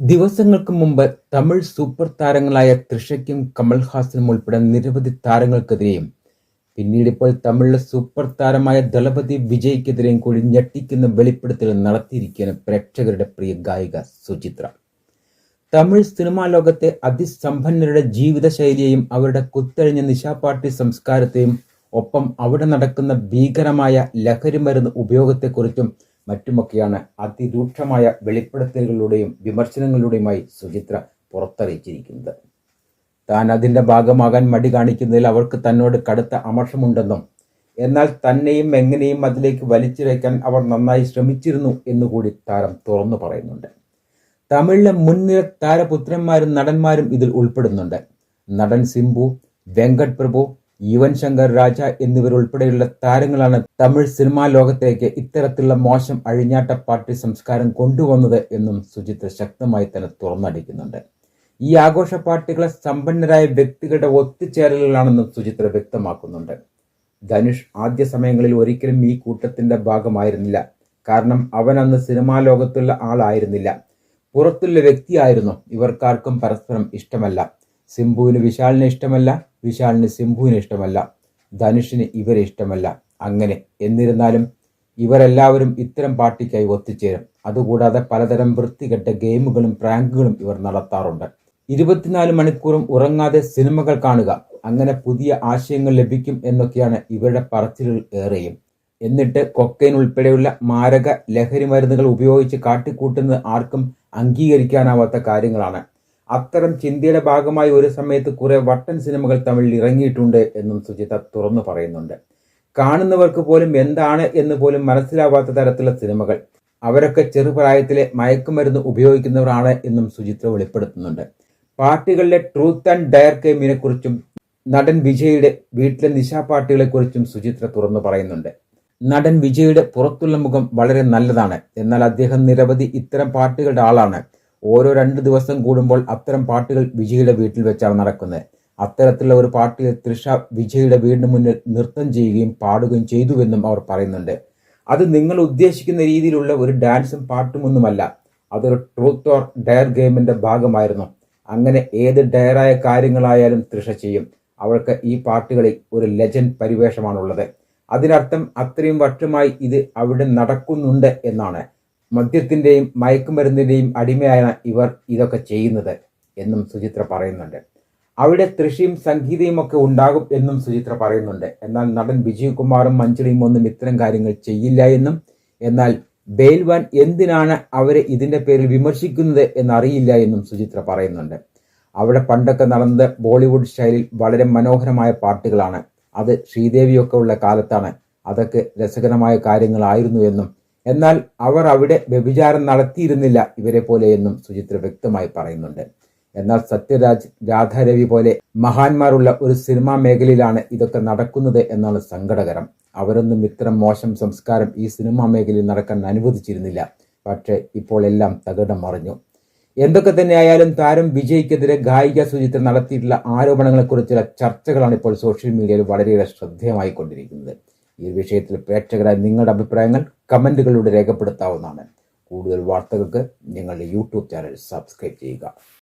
ദിവസങ്ങൾക്ക് മുമ്പ് തമിഴ് സൂപ്പർ താരങ്ങളായ തൃഷയ്ക്കും കമൽഹാസനും ഉൾപ്പെടെ നിരവധി താരങ്ങൾക്കെതിരെയും പിന്നീട് ഇപ്പോൾ തമിഴിലെ സൂപ്പർ താരമായ ദളപതി വിജയ്ക്കെതിരെയും കൂടി ഞെട്ടിക്കുന്ന വെളിപ്പെടുത്തൽ നടത്തിയിരിക്കുകയാണ് പ്രേക്ഷകരുടെ പ്രിയ ഗായിക സുചിത്ര. തമിഴ് സിനിമാ ലോകത്തെ അതിസമ്പന്നരുടെ ജീവിതശൈലിയെയും അവരുടെ കുത്തഴിഞ്ഞ നിശാപാർട്ടി സംസ്കാരത്തെയും ഒപ്പം അവിടെ നടക്കുന്ന ഭീകരമായ ലഹരി മരുന്ന് ഉപയോഗത്തെക്കുറിച്ചും മറ്റുമൊക്കെയാണ് അതിരൂക്ഷമായ വെളിപ്പെടുത്തലുകളുടെയും വിമർശനങ്ങളുടെയുമായി സുചിത്ര പുറത്തറിയിച്ചിരിക്കുന്നത്. താൻ അതിന്റെ ഭാഗമാകാൻ മടി കാണിക്കുന്നതിൽ അവർക്ക് തന്നോട് കടുത്ത അമർഷമുണ്ടെന്നും എന്നാൽ തന്നെയും എങ്ങനെയും അതിലേക്ക് വലിച്ചിഴയ്ക്കാൻ അവർ നന്നായി ശ്രമിച്ചിരുന്നു എന്നുകൂടി താരം തുറന്നു പറയുന്നുണ്ട്. തമിഴിലെ മുൻനിര താരപുത്രന്മാരും നടന്മാരും ഇതിൽ ഉൾപ്പെടുന്നുണ്ട്. നടൻ സിംബു വെങ്കട് പ്രഭു യുവൻ ശങ്കർ രാജ എന്നിവരുൾപ്പെടെയുള്ള താരങ്ങളാണ് തമിഴ് സിനിമാ ലോകത്തേക്ക് ഇത്തരത്തിലുള്ള മോശം അഴിഞ്ഞാട്ട പാർട്ടി സംസ്കാരം കൊണ്ടുവന്നത് എന്നും സുജിത്ത് ശക്തമായി തന്നെ തുറന്നടിക്കുന്നുണ്ട്. ഈ ആഘോഷ പാർട്ടികളെ സമ്പന്നരായ വ്യക്തികളുടെ ഒത്തുചേരലുകളാണെന്നും സുചിത്ര വ്യക്തമാക്കുന്നുണ്ട്. ധനുഷ് ആദ്യ സമയങ്ങളിൽ ഒരിക്കലും ഈ കൂട്ടത്തിന്റെ ഭാഗമായിരുന്നില്ല. കാരണം അവൻ അന്ന് സിനിമാ ലോകത്തുള്ള ആളായിരുന്നില്ല. പുറത്തുള്ള വ്യക്തിയായിരുന്നു. ഇവർക്കാർക്കും പരസ്പരം ഇഷ്ടമല്ല. സിംബുവിന് വിശാലിനെ ഇഷ്ടമല്ല. വിശാലിന് സിംബുവിന് ഇഷ്ടമല്ല ധനുഷിന് ഇവരെ ഇഷ്ടമല്ല. അങ്ങനെ എന്നിരുന്നാലും ഇവരെല്ലാവരും ഇത്തരം പാർട്ടിക്കായി ഒത്തുചേരും. അതുകൂടാതെ പലതരം വൃത്തികെട്ട ഗെയിമുകളും പ്രാങ്കുകളും ഇവർ നടത്താറുണ്ട്. ഇരുപത്തിനാല് മണിക്കൂറും ഉറങ്ങാതെ സിനിമകൾ കാണുക അങ്ങനെ പുതിയ ആശയങ്ങൾ ലഭിക്കും എന്നൊക്കെയാണ് ഇവരുടെ പറച്ചിലുകൾ ഏറെയും. എന്നിട്ട് കൊക്കൈൻ ഉൾപ്പെടെയുള്ള മാരക ലഹരി മരുന്നുകൾ ഉപയോഗിച്ച് കാട്ടിക്കൂട്ടുന്നത് ആർക്കും അംഗീകരിക്കാനാവാത്ത കാര്യങ്ങളാണ്. അത്തരം ചിന്തയുടെ ഭാഗമായി ഒരു സമയത്ത് കുറെ വട്ടൻ സിനിമകൾ തമിഴിൽ ഇറങ്ങിയിട്ടുണ്ട് എന്നും സുജിത തുറന്നു പറയുന്നുണ്ട്. കാണുന്നവർക്ക് പോലും എന്താണ് എന്ന് പോലും മനസ്സിലാവാത്ത തരത്തിലുള്ള സിനിമകൾ. അവരൊക്കെ ചെറുപ്രായത്തിലെ മയക്കുമരുന്ന് ഉപയോഗിക്കുന്നവരാണ് എന്നും സുജിത്ര വെളിപ്പെടുത്തുന്നുണ്ട്. പാർട്ടികളിലെ ട്രൂത്ത് ആൻഡ് ഡയർ ഗെയിമിനെ കുറിച്ചും നടൻ വിജയുടെ വീട്ടിലെ നിശാ പാർട്ടികളെ കുറിച്ചും സുചിത്ര തുറന്നു പറയുന്നുണ്ട്. നടൻ വിജയുടെ പുറത്തുള്ള മുഖം വളരെ നല്ലതാണ്. എന്നാൽ അദ്ദേഹം നിരവധി ഇത്തരം പാർട്ടികളുടെ ആളാണ്. ഓരോ രണ്ട് ദിവസം കൂടുമ്പോൾ അത്തരം പാർട്ടികൾ വിജയുടെ വീട്ടിൽ വെച്ചാണ് നടക്കുന്നത്. അത്തരത്തിലുള്ള ഒരു പാർട്ടിയിൽ തൃഷ വിജയുടെ വീടിന് മുന്നിൽ നൃത്തം ചെയ്യുകയും പാടുകയും ചെയ്തുവെന്നും അവർ പറയുന്നുണ്ട്. അത് നിങ്ങൾ ഉദ്ദേശിക്കുന്ന രീതിയിലുള്ള ഒരു ഡാൻസും പാട്ടുമൊന്നുമല്ല. അതൊരു ട്രൂത്ത് ഓർ ഡയർ ഗെയിമിന്റെ ഭാഗമായിരുന്നു. അങ്ങനെ ഏത് ഡയറായ കാര്യങ്ങളായാലും തൃഷ ചെയ്യും. അവൾക്ക് ഈ പാർട്ടികളിൽ ഒരു ലെജൻഡ് പരിവേഷമാണുള്ളത്. അതിനർത്ഥം അത്രയും വർഷമായി ഇത് അവിടെ നടക്കുന്നുണ്ട് എന്നാണ്. മദ്യത്തിന്റെയും മയക്കുമരുന്നിന്റെയും അടിമയാണ് ഇവർ ഇതൊക്കെ ചെയ്യുന്നത് എന്നും സുചിത്ര പറയുന്നുണ്ട്. അവിടെ തൃശിയും സംഗീതയും ഒക്കെ ഉണ്ടാകും എന്നും സുചിത്ര പറയുന്നുണ്ട്. എന്നാൽ നടൻ വിജയ് കുമാറും മഞ്ജുളിയും ഒന്നും ഇത്തരം കാര്യങ്ങൾ ചെയ്യില്ല എന്നും എന്നാൽ ബേൽവാൻ എന്തിനാണ് അവരെ ഇതിന്റെ പേരിൽ വിമർശിക്കുന്നത് എന്നറിയില്ല എന്നും സുചിത്ര പറയുന്നുണ്ട്. അവിടെ പണ്ടൊക്കെ നടന്നത് ബോളിവുഡ് സ്റ്റൈലിൽ വളരെ മനോഹരമായ പാട്ടുകളാണ്. അത് ശ്രീദേവിയൊക്കെ ഉള്ള കാലത്താണ്. അതൊക്കെ രസകരമായ കാര്യങ്ങളായിരുന്നു എന്നും എന്നാൽ അവർ അവിടെ വ്യഭിചാരം നടത്തിയിരുന്നില്ല ഇവരെ പോലെ എന്നും സുചിത്ര വ്യക്തമായി പറയുന്നുണ്ട്. എന്നാൽ സത്യരാജ് രാധാരവി പോലെ മഹാന്മാരുള്ള ഒരു സിനിമാ മേഖലയിലാണ് ഇതൊക്കെ നടക്കുന്നത് എന്നാണ് സങ്കടകരം. അവരൊന്നും ഇത്തരം മോശം സംസ്കാരം ഈ സിനിമാ മേഖലയിൽ നടക്കാൻ അനുവദിച്ചിരുന്നില്ല. പക്ഷേ ഇപ്പോൾ എല്ലാം തകിടം മറിഞ്ഞു. എന്തൊക്കെ തന്നെയായാലും താരം വിജയ്ക്കെതിരെ ഗായിക സുചിത്ര നടത്തിയിട്ടുള്ള ആരോപണങ്ങളെക്കുറിച്ചുള്ള ചർച്ചകളാണ് ഇപ്പോൾ സോഷ്യൽ മീഡിയയിൽ വളരെയേറെ ശ്രദ്ധേയമായിക്കൊണ്ടിരിക്കുന്നത് ഈ വിഷയത്തിൽ പ്രേക്ഷകരായ നിങ്ങളുടെ അഭിപ്രായങ്ങൾ കമന്റുകളിലൂടെ രേഖപ്പെടുത്താവുന്നതാണ്. കൂടുതൽ വാർത്തകൾക്ക് ഞങ്ങളുടെ യൂട്യൂബ് ചാനൽ സബ്സ്ക്രൈബ് ചെയ്യുക.